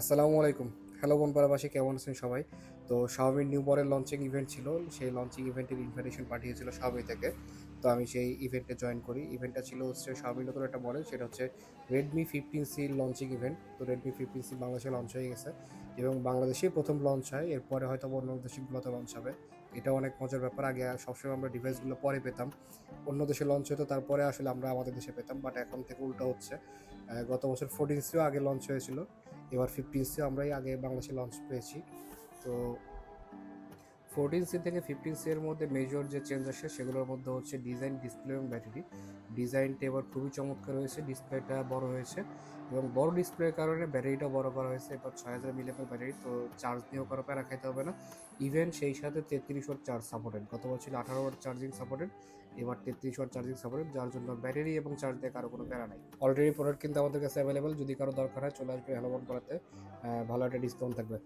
আসসালামু আলাইকুম। হ্যালো বনপাড়াবাসী কেমন আছেন সবাই? তো শাওমির নিউ মডেল লঞ্চিং ইভেন্ট ছিল, সেই লঞ্চিং ইভেন্টের ইনভিটেশন পাঠিয়েছিল শাওমি থেকে। তো আমি সেই ইভেন্টে জয়েন করি। ইভেন্টটা ছিল হচ্ছে শাওমির নতুন একটা মডেল সেটা হচ্ছে Redmi fifteen C launching event তো রেডমি ফিফটিন সি বাংলাদেশে লঞ্চ হয়ে গেছে এবং বাংলাদেশেই প্রথম লঞ্চ হয়। এরপরে হয়তো অন্য দেশগুলোতে লঞ্চ হবে। এটা অনেক মজার ব্যাপার। আগে সবসময় আমরা ডিভাইসগুলো পরে পেতাম। অন্য দেশে লঞ্চ হতো, তারপরে আসলে আমরা আমাদের দেশে পেতাম। বাট এখন থেকে উল্টো হচ্ছে। গত বছর ফোরটিন সিও আগে লঞ্চ হয়েছিল। এবার ফিফটিন সি আমরাই আগে বাংলাদেশে লঞ্চ পেয়েছি। তো ফোরটিন সি থেকে ফিফটিন সি এর মধ্যে মেজর যে চেঞ্জ আসে, সেগুলোর মধ্যে হচ্ছে ডিজাইন ডিসপ্লে এবং ব্যাটারি ডিজাইনটা এবার খুবই চমৎকার হয়েছে ডিসপ্লেটা বড় হয়েছে এবং বড় ডিসপ্লের কারণে ব্যাটারিটা বড় করা হয়েছে। এবার ছয় হাজার মিলিয়ামের ব্যাটারি তো চার্জ নিয়েও কারও প্যারা খাইতে হবে না। ইভেন সেই সাথে তেত্রিশ ওয়াট চার্জ সাপোর্টেড গতবার ছিল আঠারো ওয়াট চার্জিং সাপোর্টেড এবার তেত্রিশ ওয়াট চার্জিং সাপোর্টেড যার জন্য ব্যাটারি এবং চার্জ দিয়ে কারও কোনো প্যারা নাই। অলরেডি প্রোডাক্ট কিন্তু আমাদের কাছে অ্যাভেলেবেল যদি কারও দরকার হয়, চলে আসবে হ্যালো করাতে ভালো একটা ডিসকাউন্ট থাকবে।